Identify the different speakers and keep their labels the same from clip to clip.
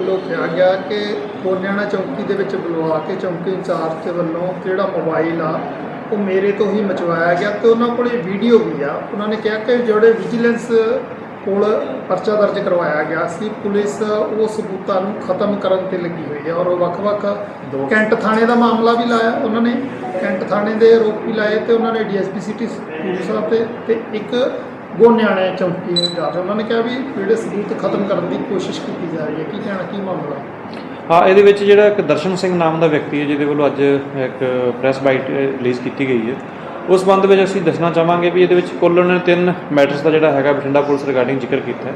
Speaker 1: ਵੱਲੋਂ ਕਿਹਾ ਗਿਆ ਕਿ ਕੋਨਿਆਣਾ ਚੌਂਕੀ ਦੇ ਵਿੱਚ ਬੁਲਵਾ ਕੇ ਚੌਂਕੀ ਇੰਚਾਰਜ ਦੇ ਵੱਲੋਂ ਜਿਹੜਾ ਮੋਬਾਈਲ ਆ ਉਹ ਮੇਰੇ ਤੋਂ ਹੀ ਮਚਵਾਇਆ ਗਿਆ ਤੇ ਉਹਨਾਂ ਕੋਲ ਵੀਡੀਓ ਵੀ ਆ। ਉਹਨਾਂ ਨੇ ਕਿਹਾ ਕਿ ਜਿਹੜੇ ਵਿਜੀਲੈਂਸ ਕੋਲ ਪਰਚਾ ਦਰਜ ਕਰਵਾਇਆ ਗਿਆ ਸੀ ਪੁਲਿਸ ਉਹ ਸਬੂਤਾਂ ਨੂੰ ਖਤਮ ਕਰਨ ਤੇ ਲੱਗੀ ਹੋਈ ਹੈ ਔਰ ਉਹ ਵੱਖ-ਵੱਖ ਕੈਂਟ ਥਾਣੇ ਦਾ ਮਾਮਲਾ ਵੀ ਲਾਇਆ ਉਹਨਾਂ ਨੇ। ਕੈਂਟ ਥਾਣੇ ਦੇ ਆਰੋਪ ਲਾਏ ਤੇ ਉਹਨਾਂ ਨੇ ਡੀਐਸਪੀ ਸਿਟੀ ਸਾਹਿਬ ਤੇ ਤੇ ਇੱਕ ਗੋਨਿਆਣੇ ਚੌਂਕੀ ਇੰਚਾਰਜ ਉਹਨਾਂ ਨੇ ਕਿਹਾ ਵੀ ਜਿਹੜੇ ਸਬੂਤ ਖਤਮ ਕਰਨ ਦੀ ਕੋਸ਼ਿਸ਼ ਕੀਤੀ ਜਾ ਰਹੀ ਹੈ। ਕੀ ਕਹਿਣਾ, ਕੀ ਮਾਮਲਾ?
Speaker 2: ਹਾਂ, ਇਹਦੇ ਵਿੱਚ ਜਿਹੜਾ ਇੱਕ ਦਰਸ਼ਨ ਸਿੰਘ ਨਾਮ ਦਾ ਵਿਅਕਤੀ ਹੈ, ਜਿਹਦੇ ਵੱਲੋਂ ਅੱਜ ਇੱਕ ਪ੍ਰੈਸ ਬਾਈਟ ਰਿਲੀਜ਼ ਕੀਤੀ ਗਈ ਹੈ। ਉਸ ਸੰਬੰਧ ਵਿੱਚ ਅਸੀਂ ਦੱਸਣਾ ਚਾਹਾਂਗੇ ਵੀ ਇਹਦੇ ਵਿੱਚ ਕੁੱਲ ਉਹਨਾਂ ਨੇ ਤਿੰਨ ਮੈਟਰਸ ਦਾ ਜਿਹੜਾ ਹੈਗਾ ਬਠਿੰਡਾ ਪੁਲਿਸ ਰਿਗਾਰਡਿੰਗ ਜ਼ਿਕਰ ਕੀਤਾ ਹੈ।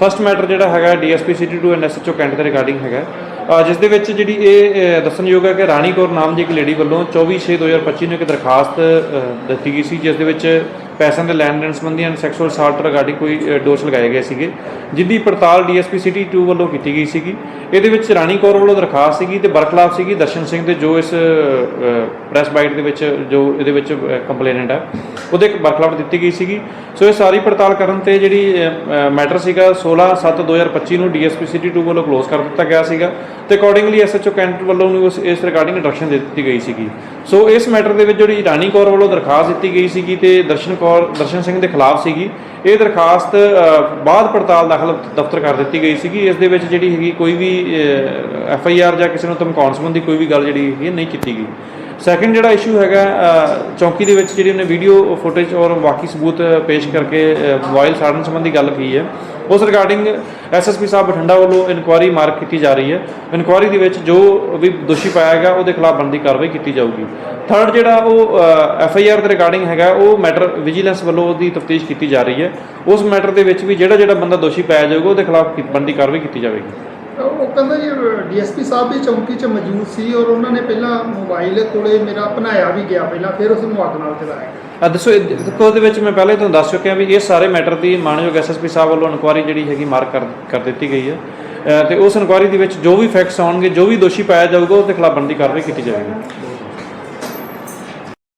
Speaker 2: ਫਸਟ ਮੈਟਰ ਜਿਹੜਾ ਹੈਗਾ DSP city 2 and SHO Cantt ਦੇ ਰਿਗਾਰਡਿੰਗ ਹੈਗਾ ਜਿਸ ਦੇ ਵਿੱਚ ਜਿਹੜੀ ਇਹ ਦੱਸਣਯੋਗ ਹੈ ਕਿ ਰਾਣੀ ਕੌਰ ਨਾਮ ਦੀ ਇੱਕ ਲੇਡੀ ਵੱਲੋਂ 24/6/2025 ਨੂੰ ਇੱਕ ਦਰਖਾਸਤ ਦਿੱਤੀ ਗਈ ਸੀ, ਜਿਸ ਦੇ ਵਿੱਚ ਪੈਸਿਆਂ ਦੇ ਲੈਣ ਦੇਣ ਸੰਬੰਧੀ ਐਂਡ ਸੈਕਸੁਅਲ ਅਸਾਲਟ ਰਿਗਾਰਡਿੰਗ ਕੋਈ ਅ, ਦੋਸ਼ ਲਗਾਏ ਗਏ ਸੀਗੇ ਜਿੱਦੀ ਪੜਤਾਲ ਡੀਐਸਪੀ ਸਿਟੀ 2 ਵੱਲੋਂ ਕੀਤੀ ਗਈ ਸੀਗੀ। ਇਹਦੇ ਵਿੱਚ ਰਾਣੀ ਕੌਰ ਵੱਲੋਂ ਦਰਖਾਸਤ ਸੀਗੀ ਤੇ ਬਰਖਲਾਫ ਸੀਗੀ। ਦਰਸ਼ਨ ਸਿੰਘ ਦੇ ਜੋ ਇਸ ਪ੍ਰੈਸ ਬਾਈਟ ਦੇ ਵਿੱਚ ਜੋ ਇਹਦੇ ਵਿੱਚ ਕੰਪਲੇਨੈਂਟ ਹੈ ਉਹਦੇ ਇੱਕ ਬਰਖਲਾਫ ਦਿੱਤੀ ਗਈ ਸੀਗੀ। ਸੋ ਇਹ ਸਾਰੀ ਪੜਤਾਲ ਕਰਨ ਤੇ ਜਿਹੜੀ ਮੈਟਰ ਸੀਗਾ 16/7/2025 ਨੂੰ ਡੀਐਸਪੀ ਸਿਟੀ 2 ਵੱਲੋਂ ਕਲੋਜ਼ ਕਰ ਦਿੱਤਾ ਗਿਆ ਸੀਗਾ ਤੇ ਅਕੋਰਡਿੰਗਲੀ ਐਸਐਚਓ ਕੈਂਟ ਵੱਲੋਂ ਨੂੰ ਉਸ ਇਸ ਰਿਗਾਰਡਿੰਗ ਇੰਸਟਰਕਸ਼ਨ ਦੇ ਦਿੱਤੀ ਗਈ ਸੀਗੀ। ਸੋ ਇਸ ਮੈਟਰ ਦੇ ਵਿੱਚ ਜਿਹੜੀ ਰਾਣੀ ਕੌਰ ਵੱਲੋਂ ਦਰਖਾਸਤ ਦਿੱਤੀ ਗਈ ਸੀਗੀ ਤੇ ਦਰਸ਼ਨ ਕੌਰ ਦਰਸ਼ਨ ਸਿੰਘ ਦੇ ਖਿਲਾਫ ਸੀਗੀ। ਇਹ ਦਰਖਾਸਤ ਬਾਅਦ ਪੜਤਾਲ ਦਾਖਲ ਦਫ਼ਤਰ ਕਰ ਦਿੱਤੀ ਗਈ ਸੀਗੀ। ਇਸ ਦੇ ਵਿੱਚ ਜਿਹੜੀ ਹੈਗੀ ਕੋਈ ਵੀ ਐਫ ਆਈ ਆਰ ਜਾਂ ਕਿਸੇ ਨੂੰ ਧਮਕਾਉਣ ਸੰਬੰਧੀ ਕੋਈ ਵੀ ਗੱਲ ਜਿਹੜੀ ਹੈਗੀ ਨਹੀਂ ਕੀਤੀ ਗਈ। ਸੈਕੰਡ ਜਿਹੜਾ ਇਸ਼ੂ ਹੈਗਾ ਅ, ਚੌਂਕੀ ਦੇ ਵਿੱਚ ਜਿਹੜੀ ਉਹਨੇ ਵੀਡੀਓ ਫੁਟੇਜ ਔਰ ਬਾਕੀ ਸਬੂਤ ਪੇਸ਼ ਕਰਕੇ ਮੋਬਾਈਲ ਸਾੜਨ ਸੰਬੰਧੀ ਗੱਲ ਕੀ ਹੈ। ਉਸ ਰਿਗਾਰਡਿੰਗ ਐਸਐਸਪੀ ਸਾਹਿਬ ਬਠਿੰਡਾ ਵੱਲੋਂ ਇਨਕੁਆਇਰੀ ਮਾਰਕ ਕੀਤੀ ਜਾ ਰਹੀ ਹੈ। ਇਨਕੁਆਇਰੀ ਦੇ ਵਿੱਚ ਜੋ ਵੀ ਦੋਸ਼ੀ ਪਾਇਆ ਗਿਆ ਉਹਦੇ ਖਿਲਾਫ ਬਣਦੀ ਕਾਰਵਾਈ ਕੀਤੀ ਜਾਊਗੀ। ਥਰਡ ਜਿਹੜਾ ਉਹ ਐਫ ਆਈ ਆਰ ਦੇ ਰਿਗਾਰਡਿੰਗ ਹੈਗਾ ਉਹ ਮੈਟਰ ਵਿਜੀਲੈਂਸ ਵੱਲੋਂ ਉਹਦੀ ਤਫਤੀਸ਼ ਕੀਤੀ ਜਾ ਰਹੀ ਹੈ। ਉਸ ਮੈਟਰ ਦੇ ਵਿੱਚ ਵੀ ਜਿਹੜਾ ਜਿਹੜਾ ਬੰਦਾ ਦੋਸ਼ੀ ਪਾਇਆ ਜਾਊਗਾ ਉਹਦੇ ਖਿਲਾਫ ਬਣਦੀ ਕਾਰਵਾਈ ਕੀਤੀ ਜਾਵੇਗੀ?
Speaker 1: ਉਹ ਕਹਿੰਦਾ ਜੀ ਡੀਐਸਪੀ ਸਾਹਿਬ ਵੀ ਚੌਂਕੀ 'ਚ ਮੌਜੂਦ ਸੀ ਔਰ ਉਹਨਾਂ ਨੇ ਪਹਿਲਾਂ ਮੋਬਾਈਲ ਕੋਲੇ ਮੇਰਾ ਬਣਾਇਆ ਵੀ ਗਿਆ ਪਹਿਲਾਂ ਫਿਰ ਉਸ ਨੂੰ ਅੱਗ ਨਾਲ ਚਲਾਇਆ
Speaker 2: ਆ ਦੱਸੋ ਦੇਖੋ ਉਹਦੇ ਵਿੱਚ ਮੈਂ ਪਹਿਲੇ ਤੁਹਾਨੂੰ ਦੱਸ ਚੁੱਕਿਆ ਵੀ ਇਹ ਸਾਰੇ ਮੈਟਰ ਦੀ ਮਾਨਯੋਗ ਐਸਐਸਪੀ ਸਾਹਿਬ ਵੱਲੋਂ ਇਨਕੁਆਇਰੀ ਜਿਹੜੀ ਹੈਗੀ ਮਾਰਕ ਕਰ ਦਿੱਤੀ ਗਈ ਹੈ। ਤੇ ਉਸ ਇਨਕੁਆਇਰੀ ਦੇ ਵਿੱਚ ਜੋ ਵੀ ਫੈਕਟਸ ਆਉਣਗੇ ਜੋ ਵੀ ਦੋਸ਼ੀ ਪਾਇਆ ਜਾਊਗਾ ਉਹਦੇ ਖਿਲਾਫ ਬਣਦੀ ਕਾਰਵਾਈ ਕੀਤੀ ਜਾਵੇਗੀ।